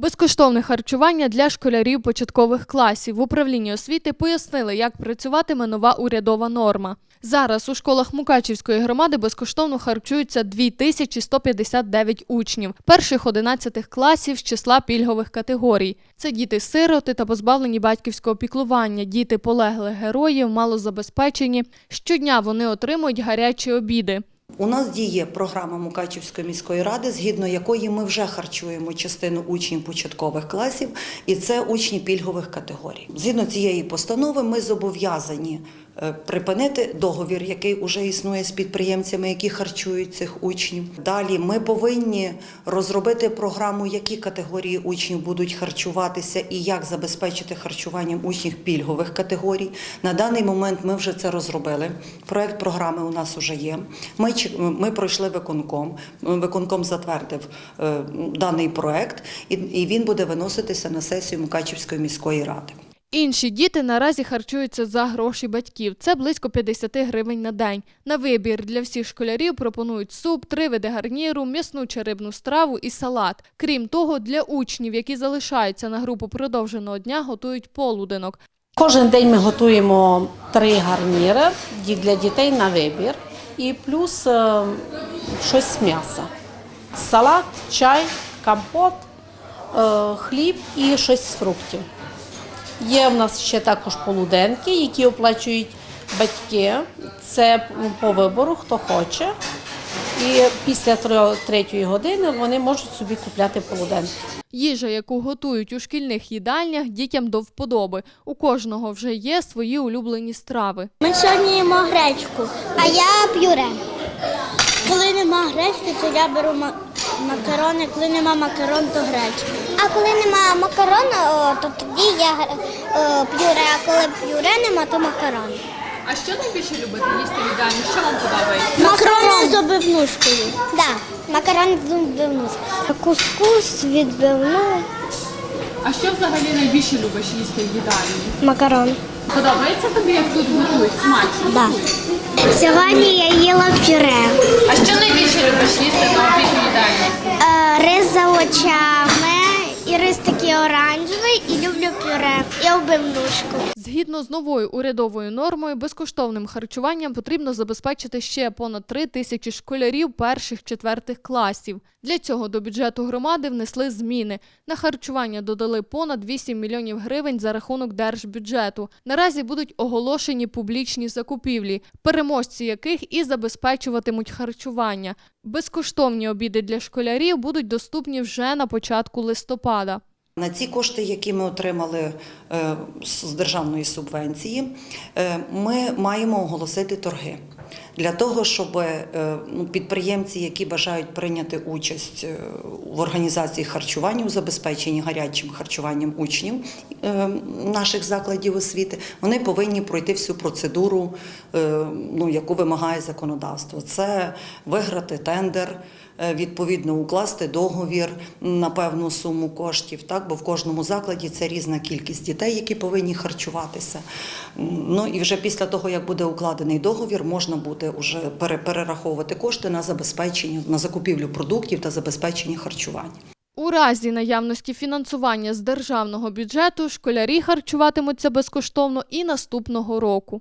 Безкоштовне харчування для школярів початкових класів в управлінні освіти пояснили, як працюватиме нова урядова норма. Зараз у школах Мукачівської громади безкоштовно харчуються 2159 учнів перших 11 класів з числа пільгових категорій. Це діти-сироти та позбавлені батьківського піклування, діти полеглих героїв, малозабезпечені. Щодня вони отримують гарячі обіди. У нас діє програма Мукачівської міської ради, згідно якої ми вже харчуємо частину учнів початкових класів, і це учні пільгових категорій. Згідно цієї постанови, ми зобов'язані припинити договір, який вже існує з підприємцями, які харчують цих учнів. Далі ми повинні розробити програму, які категорії учнів будуть харчуватися і як забезпечити харчуванням учнів пільгових категорій. На даний момент ми вже це розробили. Проект програми у нас вже є. Ми, ми пройшли виконком. Виконком затвердив е, даний проект, і він буде виноситися на сесію Мукачівської міської ради. Інші діти наразі харчуються за гроші батьків. Це близько 50 гривень на день. На вибір для всіх школярів пропонують суп, три види гарніру, м'ясну чи рибну страву і салат. Крім того, для учнів, які залишаються на групу продовженого дня, готують полуденок. Кожен день ми готуємо три гарніри для дітей на вибір і плюс е, щось з м'яса. Салат, чай, компот, е, хліб і щось з фруктів. Є в нас ще також полуденки, які оплачують батьки. Це по вибору, хто хоче. І після третьої години вони можуть собі купляти полуденки. Їжа, яку готують у шкільних їдальнях, дітям до вподоби. У кожного вже є свої улюблені страви. Ми сьогодні їмо гречку, а я п'юре. Коли нема гречки, то я беру ма- макарони, коли нема макарон, то гречку. А коли нема макарону, то тоді я е, п'юре, а коли п'юре нема, то макарон. А що найбільше любите їсти в їдальні? Що вам подобається? Макарони з обивнушкою. Так, макарони з обивнушкою. Кускус, відбивну, А що взагалі найбільше любиш їсти в їдальні? макарон. Подобається тобі, як тут готують? Смачно. Да. Сьогодні я їла пюре. Люблю пюре, і обивнушку. Згідно з новою урядовою нормою, безкоштовним харчуванням потрібно забезпечити ще понад три тисячі школярів перших четвертих класів. Для цього до бюджету громади внесли зміни. На харчування додали понад 8 мільйонів гривень за рахунок держбюджету. Наразі будуть оголошені публічні закупівлі, переможці яких і забезпечуватимуть харчування. Безкоштовні обіди для школярів будуть доступні вже на початку листопада. На ці кошти, які ми отримали е, з державної субвенції, е, ми маємо оголосити торги. Для того, щоб е, ну, підприємці, які бажають прийняти участь е, в організації харчування у забезпеченні гарячим харчуванням учнів е, наших закладів освіти, вони повинні пройти всю процедуру, ну, яку вимагає законодавство. Це виграти тендер, відповідно укласти договір на певну суму коштів, бо в кожному закладі це різна кількість дітей, які повинні харчуватися. Ну і вже після того, як буде укладений договір, можна буде вже перераховувати кошти на забезпечення на закупівлю продуктів та забезпечення харчування. У разі наявності фінансування з державного бюджету школярі харчуватимуться безкоштовно і наступного року.